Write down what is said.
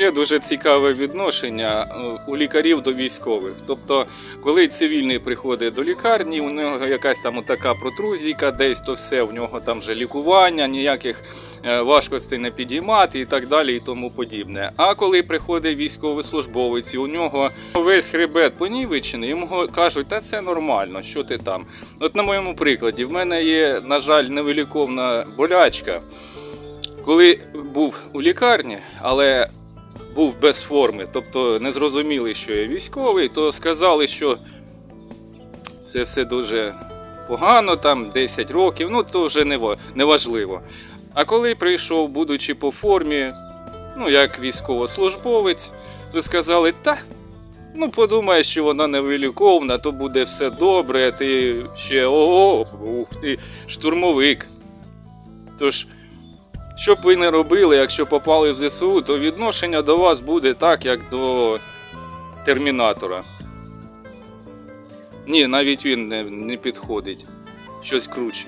Ще дуже цікаве відношення е, у лікарів до військових. Тобто, коли цивільний приходить до лікарні, у нього якась там така протрузійка, десь то все, у нього там вже лікування, ніяких е, важкостей не підіймати і так далі, і тому подібне. А коли приходить військовослужбовець, і у нього весь хребет понівечений, йому кажуть, та це нормально, що ти там. От на моєму прикладі, в мене є, на жаль, невиліковна болячка. Коли був у лікарні, але був без форми, тобто не зрозуміли, що я військовий, то сказали, що це все дуже погано, там 10 років, ну то вже не важливо. А коли прийшов, будучи по формі, ну як військовослужбовець, то сказали, та. Ну, подумаєш, що вона невиліковна, то буде все добре, ти ще ого, ух ти, штурмовик. Тож, що б ви не робили, якщо попали в ЗСУ, то відношення до вас буде так, як до термінатора. Ні, навіть він не, не підходить. Щось круче.